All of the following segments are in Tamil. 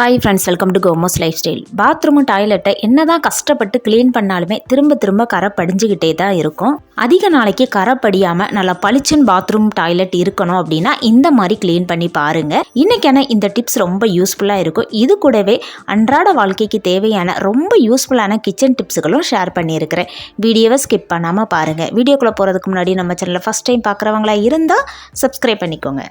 ஹாய் ஃப்ரெண்ட்ஸ் வெல்கம் டு கோமோஸ் லைஃப் ஸ்டைல் பாத்ரூமும் டாய்லெட்டை என்னதான் கஷ்டப்பட்டு க்ளீன் பண்ணாலுமே திரும்ப திரும்ப கரை படிஞ்சுக்கிட்டே தான் இருக்கும். அதிக நாளைக்கு கரை படியாமல் நல்லா பளிச்சுன்னு பாத்ரூம் டாய்லெட் இருக்கணும் அப்படின்னா இந்த மாதிரி க்ளீன் பண்ணி பாருங்கள் இன்றைக்கான இந்த டிப்ஸ் ரொம்ப யூஸ்ஃபுல்லாக இருக்கும். இது கூடவே அன்றாட வாழ்க்கைக்கு தேவையான ரொம்ப யூஸ்ஃபுல்லான கிச்சன் டிப்ஸுகளும் ஷேர் பண்ணியிருக்கிறேன். வீடியோவை ஸ்கிப் பண்ணாமல் பாருங்கள் வீடியோக்குள்ளே போகிறதுக்கு முன்னாடி நம்ம சேனலில் ஃபஸ்ட் டைம் பார்க்குறவங்களா இருந்தால் சப்ஸ்கிரைப் பண்ணிக்கோங்க.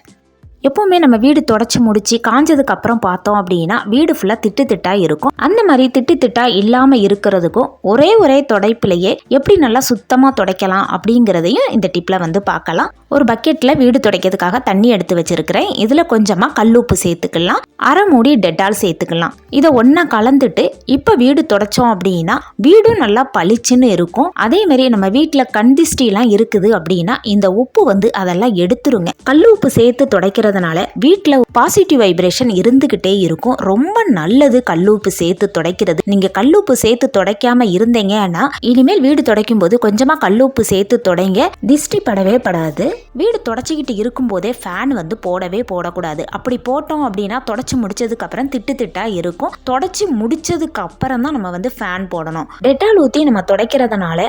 எப்போவுமே நம்ம வீடு தொடச்சி முடிச்சு காஞ்சதுக்கு அப்புறம் பார்த்தோம் அப்படின்னா வீடு ஃபுல்லாக திட்டு திட்டா இருக்கும். அந்த மாதிரி திட்டு திட்டா இல்லாமல் இருக்கிறதுக்கும் ஒரே ஒரே துடைப்பிலேயே எப்படி நல்லா சுத்தமாக துடைக்கலாம் அப்படிங்கிறதையும் இந்த டிப்பில் வந்து பார்க்கலாம். ஒரு பக்கெட்டில் வீடு துடைக்கிறதுக்காக தண்ணி எடுத்து வச்சிருக்கிறேன். இதில் கொஞ்சமாக கல்லுப்பு சேர்த்துக்கலாம். அரை மூடி டெட்டால் சேர்த்துக்கலாம். இதை ஒன்றா கலந்துட்டு இப்போ வீடு துடைச்சோம் அப்படின்னா வீடும் நல்லா பளிச்சுன்னு இருக்கும். அதே மாதிரி நம்ம வீட்டில் கண்டிஸ்டிலாம் இருக்குது அப்படின்னா இந்த உப்பு வந்து அதெல்லாம் எடுத்துருங்க. கல் உப்பு சேர்த்து துடைக்கிறதுனால வீட்டில் பாசிட்டிவ் வைப்ரேஷன் இருந்துக்கிட்டே இருக்கும். ரொம்ப நல்லது கல்லூப்பு சேர்த்து துடைக்கிறது. நீங்கள் கல்லூப்பு சேர்த்து துடைக்காம இருந்தீங்கன்னா இனிமேல் வீடு துடைக்கும் போது கொஞ்சமாக கல்லூப்பு சேர்த்து துடைங்க. திஷ்டி படவே படாது. வீடு தொடச்சிக்கிட்டு இருக்கும்போதே ஃபேன் வந்து போடவே போடக்கூடாது. அப்படி போட்டோம் அப்படின்னா தொடச்சி முடிச்சதுக்கு அப்புறம் திட்டு திட்டா இருக்கும். தொடச்சி முடிச்சதுக்கு அப்புறம் தான் நம்ம வந்து ஃபேன் போடணும். டெட்டால் ஊற்றி நம்ம துடைக்கிறதுனால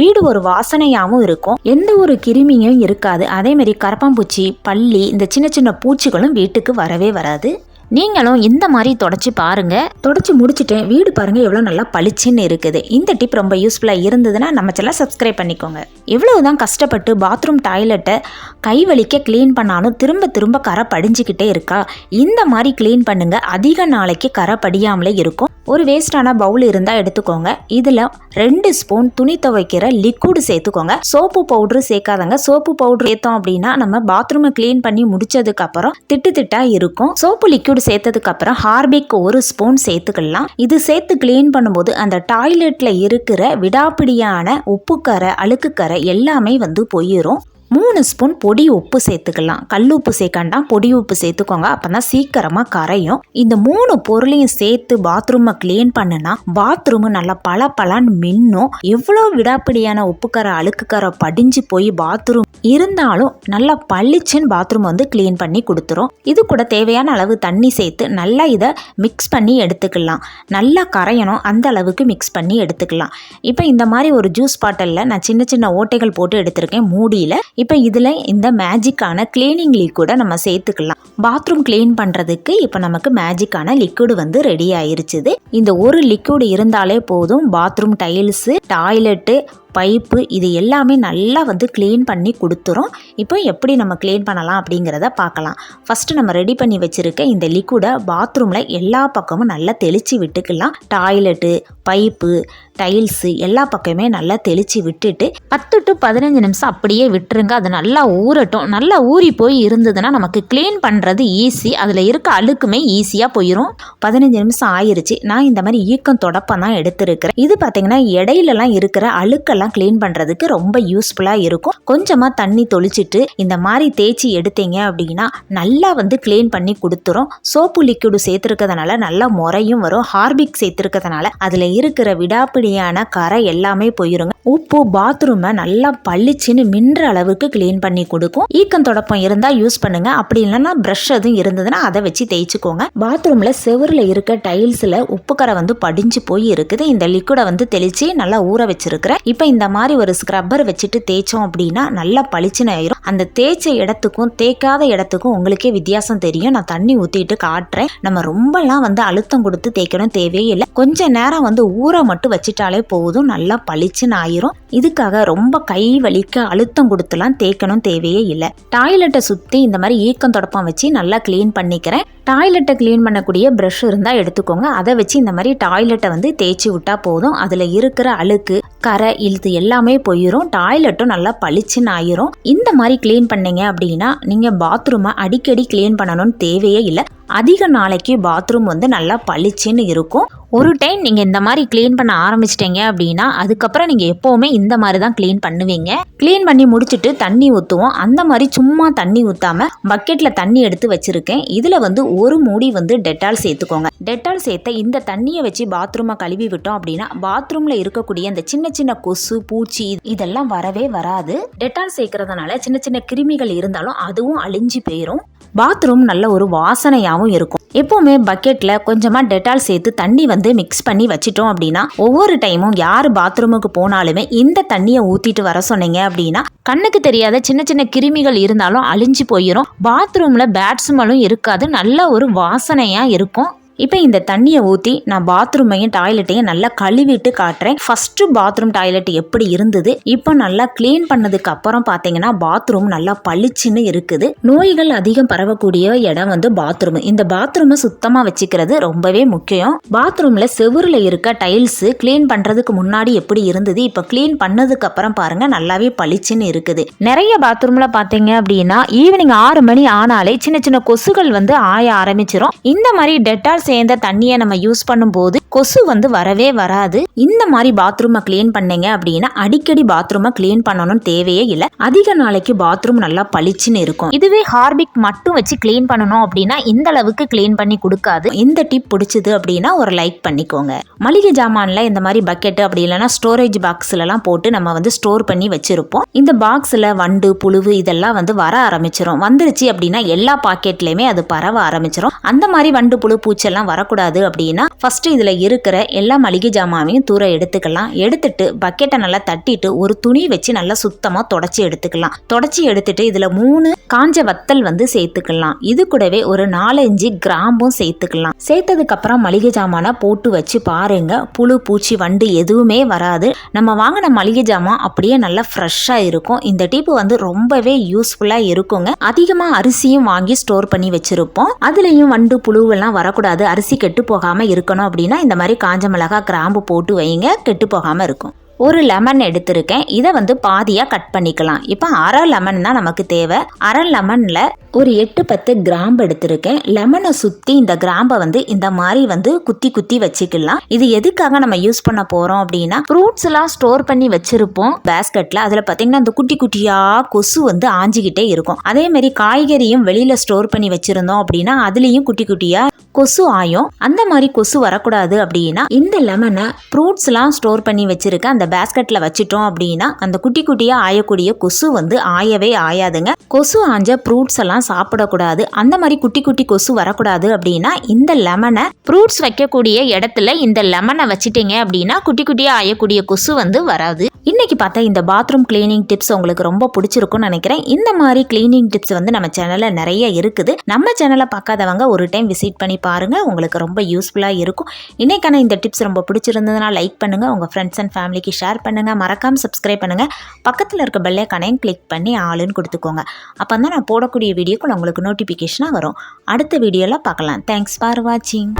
வீடு ஒரு வாசனையாகவும் இருக்கும். எந்த ஒரு கிருமியும் இருக்காது. அதே மாதிரி கரப்பாம்பூச்சி பள்ளி இந்த சின்ன சின்ன பூச்சிகளும் வீட்டுக்கு வரவே வராது. நீங்களும் இந்த மாதிரி தொடச்சி பாருங்க. தொடச்சி முடிச்சிட்டேன். வீடு பாருங்க எவ்வளோ நல்லா பளிச்சுன்னு இருக்குது. இந்த டிப் ரொம்ப யூஸ்ஃபுல்லாக இருந்ததுன்னா நம்ம சேனல் சப்ஸ்கிரைப் பண்ணிக்கோங்க. எவ்வளவு தான் கஷ்டப்பட்டு பாத்ரூம் டாய்லெட்டை கை வலிக்க க்ளீன் பண்ணாலும் திரும்ப திரும்ப கரை படிஞ்சுக்கிட்டே இருக்கா? இந்த மாதிரி க்ளீன் பண்ணுங்க. அதிக நாளைக்கு கரை படியாமலே இருக்கும். ஒரு வேஸ்டான பவுல் இருந்தால் எடுத்துக்கோங்க. இதில் ரெண்டு ஸ்பூன் துணி துவைக்கிற லிக்விடு சேர்த்துக்கோங்க. சோப்பு பவுட்ரு சேர்க்காதங்க. சோப்பு பவுட்ரு சேர்த்தோம் அப்படின்னா நம்ம பாத்ரூமை க்ளீன் பண்ணி முடிச்சதுக்கப்புறம் திட்டு திட்டாக இருக்கும். சோப்பு லிக்விட் சேர்த்ததுக்கு அப்புறம் ஹார்பிக் ஒரு ஸ்பூன் சேர்த்துக்கலாம். இது சேர்த்து க்ளீன் பண்ணும்போது அந்த டாய்லெட்டில் இருக்கிற விடாப்பிடியான உப்புக்கரை அழுக்குக்கரை எல்லாமே வந்து போயிடும் மூணு ஸ்பூன் பொடி உப்பு சேர்த்துக்கலாம். கல் உப்பு சேர்க்காண்டாம் பொடி உப்பு சேர்த்துக்கோங்க. அப்போ தான் சீக்கிரமாக கரையும். இந்த மூணு பொருளையும் சேர்த்து பாத்ரூமை க்ளீன் பண்ணுனா பாத்ரூமு நல்லா பல பலான்னு மின்னும். எவ்வளோ விடாப்பிடியான உப்புக்கரை அழுக்குக்கரை படிஞ்சு போய் பாத்ரூம் இருந்தாலும் நல்லா பளிச்சுன்னு பாத்ரூம் வந்து க்ளீன் பண்ணி கொடுத்துரும். இது கூட தேவையான அளவு தண்ணி சேர்த்து நல்லா இதை மிக்ஸ் பண்ணி எடுத்துக்கலாம். நல்லா கரையணும். அந்த அளவுக்கு மிக்ஸ் பண்ணி எடுத்துக்கலாம். இப்போ இந்த மாதிரி ஒரு ஜூஸ் பாட்டிலில் நான் சின்ன சின்ன ஓட்டைகள் போட்டு எடுத்திருக்கேன். மூடியில் இப்போ இதில் இந்த மேஜிக்கான கிளீனிங் லிக்விடை நம்ம சேர்த்துக்கலாம். பாத்ரூம் க்ளீன் பண்ணுறதுக்கு இப்போ நமக்கு மேஜிக்கான லிக்விடு வந்து ரெடி ஆயிருச்சுது. இந்த ஒரு லிக்விடு இருந்தாலே போதும். பாத்ரூம் டைல்ஸு டாய்லெட்டு பைப்பு இது எல்லாமே நல்லா வந்து க்ளீன் பண்ணி கொடுத்துரும். இப்போ எப்படி நம்ம க்ளீன் பண்ணலாம் அப்படிங்கிறத பார்க்கலாம். ஃபஸ்ட்டு நம்ம ரெடி பண்ணி வச்சுருக்க இந்த லிக்விடை பாத்ரூமில் எல்லா பக்கமும் நல்லா தெளித்து விட்டுக்கலாம். டாய்லெட்டு பைப்பு டைல்ஸு எல்லா பக்கமே நல்லா தெளித்து விட்டுட்டு பத்து டு பதினஞ்சு நிமிஷம் அப்படியே விட்டுருங்க. அது நல்லா ஊறட்டும். நல்லா ஊறி போய் இருந்ததுன்னா நமக்கு க்ளீன் பண்ணுறது ஈஸி அதில் இருக்க அழுக்குமே ஈஸியாக போயிடும் பதினஞ்சு நிமிஷம் ஆயிடுச்சு நான் இந்த மாதிரி ஈக்கம் தொடப்பம் தான் எடுத்திருக்கிறேன். இது பார்த்திங்கன்னா இடையிலலாம் இருக்கிற அழுக்கெல்லாம் க்ளீன் பண்ணுறதுக்கு ரொம்ப யூஸ்ஃபுல்லாக இருக்கும். கொஞ்சமாக தண்ணி தொளிச்சிட்டு இந்த மாதிரி தேய்ச்சி எடுத்தீங்க அப்படின்னா நல்லா வந்து க்ளீன் பண்ணி கொடுத்துரும். சோப்பு லிக்விடு சேர்த்துருக்கிறதுனால நல்லா முறையும் வரும். ஹார்பிக் சேர்த்துருக்கிறதுனால அதில் இருக்கிற விடாப்பிடியான கரை எல்லாமே போயிருங்க. உப்பு பாத்ரூமை நல்லா பளிச்சுன்னு மின்ற அளவுக்கு க்ளீன் பண்ணி கொடுக்கும். ஈக்கம் தொடப்பம் இருந்தால் யூஸ் பண்ணுங்கள் அப்படி இல்லைன்னா ப்ரஷ் எதுவும் இருந்ததுன்னா அதை வச்சு தேய்ச்சிக்கோங்க. பாத்ரூமில் செவரில் இருக்க டைல்ஸில் உப்புக்கரை வந்து படிஞ்சு போய் இருக்குது. இந்த லிக்விடை வந்து தெளித்து நல்லா ஊற வச்சிருக்கிறேன். இப்போ இந்த மாதிரி ஒரு ஸ்க்ரப்பர் வச்சுட்டு தேய்ச்சோம் அப்படின்னா நல்லா பளிச்சுன்னு ஆயிரும். அந்த தேய்ச்ச இடத்துக்கும் தேய்க்காத இடத்துக்கும் உங்களுக்கே வித்தியாசம் தெரியும். நான் தண்ணி ஊற்றிட்டு காட்டுறேன். நம்ம ரொம்பலாம் வந்து அழுத்தம் கொடுத்து தேய்க்கணும் தேவையே இல்லை. கொஞ்ச நேரம் வந்து ஊற மட்டும் வச்சிட்டாலே போதும். நல்லா பளிச்சுன்னு ஆயிரும். இதுக்காக ரொம்ப கை வலிக்க அழுத்தம் கொடுத்துலாம் தேய்க்கணும் தேவையே இல்லை. டாய்லெட்டை சுற்றி இந்த மாதிரி ஈக்கம் தொடப்பம் வச்சு நல்லா க்ளீன் பண்ணிக்கிறேன். டாய்லெட்டை க்ளீன் பண்ணக்கூடிய ப்ரஷ் இருந்தால் எடுத்துக்கோங்க. அதை வச்சு இந்த மாதிரி டாய்லெட்டை வந்து தேய்ச்சி விட்டால் போதும். அதில் இருக்கிற அழுக்கு கரை இழுத்து எல்லாமே போயிடும் டாய்லெட்டும் நல்லா பளிச்சுன்னு ஆயிரும். இந்த மாதிரி க்ளீன் பண்ணீங்க அப்படின்னா நீங்கள் பாத்ரூமை அடிக்கடி க்ளீன் பண்ணணும்னு தேவையே இல்லை. அதிக நாளைக்கு பாத்ரூம் வந்து நல்லா பளிச்சுன்னு இருக்கும். ஒரு டைம் நீங்கள் இந்த மாதிரி க்ளீன் பண்ண ஆரம்பிச்சிட்டீங்க அப்படின்னா அதுக்கப்புறம் நீங்கள் எப்போவுமே இந்த மாதிரி தான் க்ளீன் பண்ணுவீங்க. க்ளீன் பண்ணி முடிச்சுட்டு தண்ணி ஊற்றுவோம் அந்த மாதிரி சும்மா தண்ணி ஊற்றாம பக்கெட்டில் தண்ணி எடுத்து வச்சுருக்கேன். இதில் வந்து ஒரு மூடி வந்து டெட்டால் சேர்த்துக்கோங்க. டெட்டால் சேர்த்த இந்த தண்ணியை வச்சு பாத்ரூமை கழுவி விட்டோம் அப்படின்னா பாத்ரூமில் இருக்கக்கூடிய அந்த சின்ன சின்ன கொசு பூச்சி இதெல்லாம் வரவே வராது. டெட்டால் சேர்க்கறதுனால சின்ன சின்ன கிருமிகள் இருந்தாலும் அதுவும் அழிஞ்சு போயிடும் பாத்ரூம் நல்ல ஒரு வாசனையாகவும் இருக்கும். எப்போவுமே பக்கெட்டில் கொஞ்சமாக டெட்டால் சேர்த்து தண்ணி வந்து வந்து மிக்ஸ் பண்ணி வச்சிட்டோம் அப்படின்னா ஒவ்வொரு டைமும் யார் பாத்ரூமுக்கு போனாலுமே இந்த தண்ணியை ஊற்றிட்டு வர சொன்னீங்க அப்படின்னா கண்ணுக்கு தெரியாத சின்ன சின்ன கிருமிகள் இருந்தாலும் அழிஞ்சு போயிடும் பாத்ரூமில் பேட்ஸ்மலும் இருக்காது. நல்ல ஒரு வாசனையாக இருக்கும். இப்போ இந்த தண்ணியை ஊற்றி நான் பாத்ரூமையும் டாய்லெட்டையும் நல்லா கழுவிட்டு காட்டுறேன். ஃபஸ்ட்டு பாத்ரூம் டாய்லெட் எப்படி இருந்தது? இப்போ நல்லா க்ளீன் பண்ணதுக்கு அப்புறம் பார்த்தீங்கன்னா பாத்ரூம் நல்லா பளிச்சுன்னு இருக்குது. நோய்கள் அதிகம் பரவக்கூடிய இடம் வந்து பாத்ரூம். இந்த பாத்ரூமை சுத்தமாக வச்சுக்கிறது ரொம்பவே முக்கியம். பாத்ரூமில் செவுரில் இருக்க டைல்ஸு க்ளீன் பண்ணுறதுக்கு முன்னாடி எப்படி இருந்தது? இப்போ க்ளீன் பண்ணதுக்கு அப்புறம் பாருங்க நல்லாவே பளிச்சுன்னு இருக்குது. நிறைய பாத்ரூமில் பார்த்தீங்க அப்படின்னா ஈவினிங் ஆறு மணி ஆனாலே சின்ன சின்ன கொசுகள் வந்து ஆய ஆரம்பிச்சிடும் இந்த மாதிரி டெட்டால் சேர்ந்த தண்ணியை நம்ம யூஸ் பண்ணும்போது கொசு வந்து வரவே வராது. இந்த மாதிரி பாத்ரூமை க்ளீன் பண்ணீங்க அப்படின்னா அடிக்கடி பாத்ரூமை க்ளீன் பண்ணணும்னு தேவையே இல்லை. அதிக நாளைக்கு பாத்ரூம் நல்லா பளிச்சுன்னு இருக்கும். இதுவே ஹார்பிக் மட்டும் வச்சு க்ளீன் பண்ணணும் அப்படின்னா இந்த அளவுக்கு க்ளீன் பண்ணி கொடுக்காது. இந்த டிப் பிடிச்சது அப்படின்னா ஒரு லைக் பண்ணிக்கோங்க. மளிகை ஜாமான்ல இந்த மாதிரி பக்கெட் அப்படி இல்லைன்னா ஸ்டோரேஜ் பாக்ஸ்லலாம் போட்டு நம்ம வந்து ஸ்டோர் பண்ணி வச்சிருப்போம். இந்த பாக்ஸில் வண்டு புழுவு இதெல்லாம் வந்து வர ஆரம்பிச்சிடும் வந்துருச்சு அப்படின்னா எல்லா பாக்கெட்லேயுமே அது பரவ ஆரம்பிச்சிடும் அந்த மாதிரி வண்டு புழு பூச்செல்லாம் வரக்கூடாது அப்படின்னா ஃபர்ஸ்ட் இதில் இருக்கிற எல்லா மளிகை ஜாமாவையும் தூர எடுத்துக்கலாம். எடுத்துட்டு பக்கெட்டை நல்லா தட்டிட்டு ஒரு துணி வச்சு நல்லா சுத்தமாக தொடச்சி எடுத்துக்கலாம். தொடச்சி எடுத்துட்டு இதில் மூணு காஞ்ச வத்தல் வந்து சேர்த்துக்கலாம். இது கூடவே ஒரு நாலஞ்சு கிராம்பும் சேர்த்துக்கலாம். சேர்த்ததுக்கு அப்புறம் மளிகை ஜாமானை போட்டு வச்சு பாருங்க. புழு பூச்சி வண்டு எதுவுமே வராது. நம்ம வாங்கின மளிகை ஜாமான் அப்படியே நல்லா ஃப்ரெஷ்ஷாக இருக்கும். இந்த டிப்பு வந்து ரொம்பவே யூஸ்ஃபுல்லாக இருக்குங்க. அதிகமாக அரிசியும் வாங்கி ஸ்டோர் பண்ணி வச்சிருப்போம். அதுலேயும் வண்டு புழுவெல்லாம் வரக்கூடாது. அரிசி கெட்டு போகாமல் இருக்கணும் அப்படின்னா இந்த மாதிரி காஞ்ச மிளகா கிராம்பு போட்டு வைங்க கெட்டு போகாமல் இருக்கும். ஒரு லெமன் எடுத்திருக்கேன். இதை வந்து பாதியாக கட் பண்ணிக்கலாம். இப்போ அரை லெமன் தான் நமக்கு தேவை. அரை லெமனில் ஒரு எட்டு பத்து கிராம்பு எடுத்திருக்கேன். லெமனை சுற்றி இந்த கிராம்பை வந்து இந்த மாதிரி வந்து குத்தி குத்தி வச்சுக்கலாம். இது எதுக்காக நம்ம யூஸ் பண்ண போகிறோம் அப்படின்னா ஃப்ரூட்ஸ் எல்லாம் ஸ்டோர் பண்ணி வச்சுருப்போம். பேஸ்கெட்டில் அதில் பார்த்தீங்கன்னா அந்த குட்டி குட்டியாக கொசு வந்து ஆஞ்சிக்கிட்டே இருக்கும். அதேமாதிரி காய்கறியும் வெளியில் ஸ்டோர் பண்ணி வச்சுருந்தோம் அப்படின்னா அதுலேயும் குட்டி குட்டியாக கொசு ஆயும். அந்த மாதிரி கொசு வரக்கூடாது அப்படின்னா இந்த லெமனை ஃப்ரூட்ஸ்லாம் ஸ்டோர் பண்ணி வச்சுருக்க அந்த பேஸ்கெட்டில் வச்சிட்டோம் அப்படின்னா அந்த குட்டி குட்டியாக ஆயக்கூடிய கொசு வந்து ஆயவே ஆயாதுங்க. கொசு ஆஞ்ச ஃப்ரூட்ஸ் எல்லாம் சாப்பிடக்கூடாது. அந்த மாதிரி குட்டி குட்டி கொசு வரக்கூடாது அப்படின்னா இந்த லெமனை ஃப்ரூட்ஸ் வைக்கக்கூடிய இடத்துல இந்த லெமனை வச்சிட்டீங்க அப்படின்னா குட்டி குட்டியாக ஆயக்கூடிய கொசு வந்து வராது. இன்னைக்கு பார்த்தா இந்த பாத்ரூம் கிளீனிங் டிப்ஸ் உங்களுக்கு ரொம்ப பிடிச்சிருக்கும்னு நினைக்கிறேன். இந்த மாதிரி கிளீனிங் டிப்ஸ் வந்து நம்ம சேனலில் நிறைய இருக்குது. நம்ம சேனலை பார்க்காதவங்க ஒரு டைம் விசிட் பண்ணி பாருங்கள் உங்களுக்கு ரொம்ப யூஸ்ஃபுல்லாக இருக்கும். இன்றைக்கான இந்த டிப்ஸ் ரொம்ப பிடிச்சிருந்ததுனா லைக் பண்ணுங்க. உங்கள் ஃப்ரெண்ட்ஸ் அண்ட் ஃபேமிலிக்கு ஷேர் பண்ணுங்கள் மறக்காம சப்ஸ்கிரைப் பண்ணுங்க. பக்கத்தில் இருக்க பெல்லைக்கானையும் கிளிக் பண்ணி ஆளுன்னு கொடுத்துக்கோங்க. அப்போ தான் நான் போடக்கூடிய வீடியோ வீடியோக்குள்ள உங்களுக்கு நோட்டிஃபிகேஷனாக வரும். அடுத்த வீடியோவில் பார்க்கலாம். தேங்க்ஸ் ஃபார் வாட்சிங்